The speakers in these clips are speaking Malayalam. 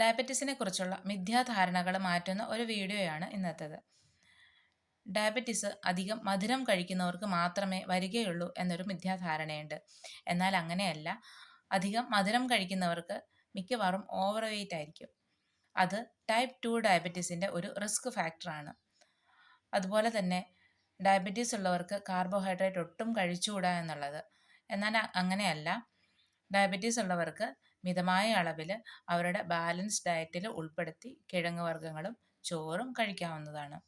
ഡയബറ്റീസിനെ കുറിച്ചുള്ള മിഥ്യാധാരണകൾ മാറ്റുന്ന ഒരു വീഡിയോയാണ് ഇന്നത്തേത്. ഡയബറ്റീസ് അധികം മധുരം കഴിക്കുന്നവർക്ക് മാത്രമേ വരികയുള്ളൂ എന്നൊരു മിഥ്യാധാരണയുണ്ട്. എന്നാൽ അങ്ങനെയല്ല. അധികം മധുരം കഴിക്കുന്നവർക്ക് മിക്കവാറും ഓവർ വെയ്റ്റ് ആയിരിക്കും. അത് ടൈപ്പ് ടു ഡയബറ്റീസിന്റെ ഒരു റിസ്ക് ഫാക്ടറാണ്. അതുപോലെ തന്നെ ഡയബറ്റീസ് ഉള്ളവർക്ക് കാർബോഹൈഡ്രേറ്റ് ഒട്ടും കഴിച്ചുകൂടാ എന്നുള്ളത്. എന്നാൽ അങ്ങനെയല്ല. ഡയബറ്റീസ് ഉള്ളവർക്ക് മിതമായ അളവിൽ അവരുടെ ബാലൻസ് ഡയറ്റിൽ ഉൾപ്പെടുത്തി കിഴങ്ങ് വർഗങ്ങളും ചോറും കഴിക്കാവുന്നതാണ്.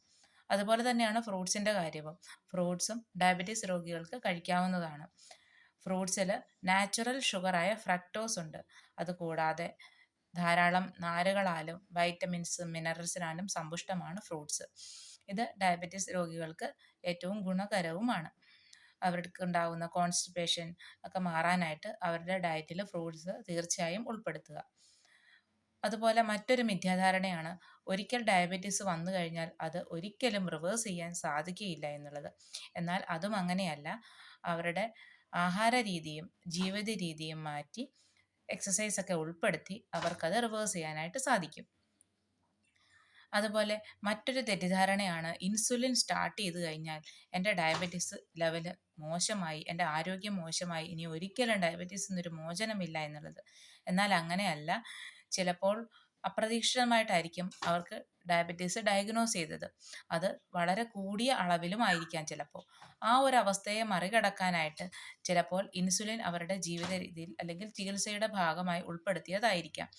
അതുപോലെ തന്നെയാണ് ഫ്രൂട്ട്സിന്റെ കാര്യവും. ഫ്രൂട്ട്സും ഡയബറ്റീസ് രോഗികൾക്ക് കഴിക്കാവുന്നതാണ്. ഫ്രൂട്ട്സിൽ നാച്ചുറൽ ഷുഗറായ ഫ്രക്ടോസ് ഉണ്ട്. അതുകൂടാതെ ധാരാളം നാരുകളാലും വൈറ്റമിൻസ് മിനറൽസിനാലും സമ്പുഷ്ടമാണ് ഫ്രൂട്ട്സ് ഇത് ഡയബറ്റീസ് രോഗികൾക്ക് ഏറ്റവും ഗുണകരവുമാണ്. അവർക്ക് ഉണ്ടാകുന്ന കോൺസ്റ്റിപ്പേഷൻ ഒക്കെ മാറാനായിട്ട് അവരുടെ ഡയറ്റിൽ ഫ്രൂട്ട്സ് തീർച്ചയായും ഉൾപ്പെടുത്തുക. അതുപോലെ മറ്റൊരു മിഥ്യാധാരണയാണ് ഒരിക്കൽ ഡയബറ്റീസ് വന്നു കഴിഞ്ഞാൽ അത് ഒരിക്കലും റിവേഴ്സ് ചെയ്യാൻ സാധിക്കുകയില്ല എന്നുള്ളത്. എന്നാൽ അതും അങ്ങനെയല്ല. അവരുടെ ആഹാര രീതിയും ജീവിത രീതിയും മാറ്റി എക്സസൈസ് ഒക്കെ ഉൾപ്പെടുത്തി അവർക്കത് റിവേഴ്സ് ചെയ്യാനായിട്ട് സാധിക്കും. അതുപോലെ മറ്റൊരു തെറ്റിദ്ധാരണയാണ് ഇൻസുലിൻ സ്റ്റാർട്ട് ചെയ്ത് കഴിഞ്ഞാൽ എന്റെ ഡയബറ്റീസ് ലെവൽ മോശമായി എന്റെ ആരോഗ്യം മോശമായി ഇനി ഒരിക്കലും ഡയബറ്റീസ് എന്നൊരു മോചനമില്ല എന്നുള്ളത്. എന്നാൽ അങ്ങനെയല്ല ചിലപ്പോൾ അപ്രതീക്ഷിതമായിട്ടായിരിക്കും അവർക്ക് ഡയബറ്റീസ് ഡയഗ്നോസ് ചെയ്തത്. അത് വളരെ കൂടിയ അളവിലും ആയിരിക്കാം ചിലപ്പോൾ. ആ ഒരു അവസ്ഥയെ മറികടക്കാനായിട്ട് ചിലപ്പോൾ ഇൻസുലിൻ അവരുടെ ജീവിത രീതിയിൽ അല്ലെങ്കിൽ ചികിത്സയുടെ ഭാഗമായി ഉൾപ്പെടുത്തിയതായിരിക്കാം.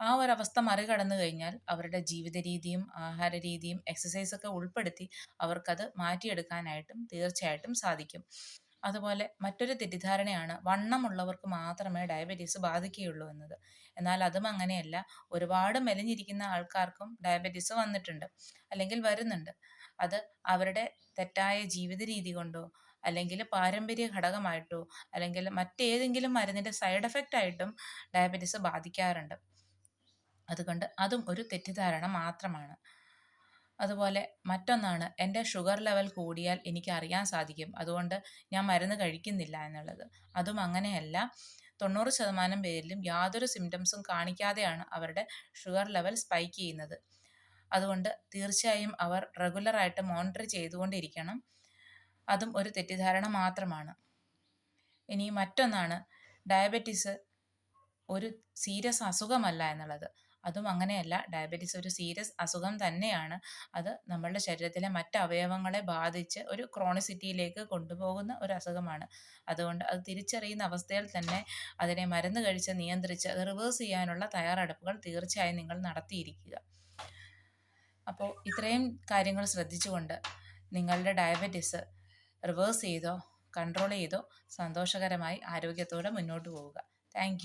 ആ ഒരവസ്ഥ മറികടന്നു കഴിഞ്ഞാൽ അവരുടെ ജീവിത രീതിയും ആഹാര രീതിയും എക്സസൈസ് ഒക്കെ ഉൾപ്പെടുത്തി അവർക്കത് മാറ്റിയെടുക്കാനായിട്ടും തീർച്ചയായിട്ടും സാധിക്കും. അതുപോലെ മറ്റൊരു തെറ്റിദ്ധാരണയാണ് വണ്ണമുള്ളവർക്ക് മാത്രമേ ഡയബറ്റീസ് ബാധിക്കുകയുള്ളൂ എന്നത്. എന്നാൽ അതും അങ്ങനെയല്ല ഒരുപാട് മെലിഞ്ഞിരിക്കുന്ന ആൾക്കാർക്കും ഡയബറ്റീസ് വന്നിട്ടുണ്ട് അല്ലെങ്കിൽ വരുന്നുണ്ട്. അത് അവരുടെ തെറ്റായ ജീവിത രീതി കൊണ്ടോ അല്ലെങ്കിൽ പാരമ്പര്യ ഘടകമായിട്ടോ അല്ലെങ്കിൽ മറ്റേതെങ്കിലും മരുന്നിന്റെ സൈഡ് എഫക്റ്റ് ആയിട്ടും ഡയബറ്റീസ് ബാധിക്കാറുണ്ട്. അതുകൊണ്ട് അതും ഒരു തെറ്റിദ്ധാരണ മാത്രമാണ്. അതുപോലെ മറ്റൊന്നാണ് എന്റെ ഷുഗർ ലെവൽ കൂടിയാൽ എനിക്ക് അറിയാൻ സാധിക്കും. അതുകൊണ്ട് ഞാൻ മരുന്ന് കഴിക്കുന്നില്ല എന്നുള്ളത്. അതും അങ്ങനെയല്ല. തൊണ്ണൂറ് ശതമാനം പേരിലും യാതൊരു സിംറ്റംസും കാണിക്കാതെയാണ് അവരുടെ ഷുഗർ ലെവൽ സ്പൈക്ക് ചെയ്യുന്നത്. അതുകൊണ്ട് തീർച്ചയായും അവർ റെഗുലറായിട്ട് മോണിറ്റർ ചെയ്തുകൊണ്ടിരിക്കണം. അതും ഒരു തെറ്റിദ്ധാരണ മാത്രമാണ്. ഇനി മറ്റൊന്നാണ് ഡയബറ്റീസ് ഒരു സീരിയസ് അസുഖമല്ല എന്നുള്ളത്. അതും അങ്ങനെയല്ല. ഡയബറ്റീസ് ഒരു സീരിയസ് അസുഖം തന്നെയാണ്. അത് നമ്മളുടെ ശരീരത്തിലെ മറ്റ് അവയവങ്ങളെ ബാധിച്ച് ഒരു ക്രോണിസിറ്റിയിലേക്ക് കൊണ്ടുപോകുന്ന ഒരു അസുഖമാണ്. അതുകൊണ്ട് അത് തിരിച്ചറിയുന്ന അവസ്ഥയിൽ തന്നെ അതിനെ മരുന്ന് കഴിച്ച് നിയന്ത്രിച്ച് അത് റിവേഴ്സ് ചെയ്യാനുള്ള തയ്യാറെടുപ്പുകൾ തീർച്ചയായും നിങ്ങൾ നടത്തിയിരിക്കുക. അപ്പോൾ ഇത്രയും കാര്യങ്ങൾ ശ്രദ്ധിച്ചുകൊണ്ട് നിങ്ങളുടെ ഡയബറ്റീസ് റിവേഴ്സ് ചെയ്തോ കൺട്രോൾ ചെയ്തോ സന്തോഷകരമായി ആരോഗ്യത്തോടെ മുന്നോട്ട് പോവുക. താങ്ക്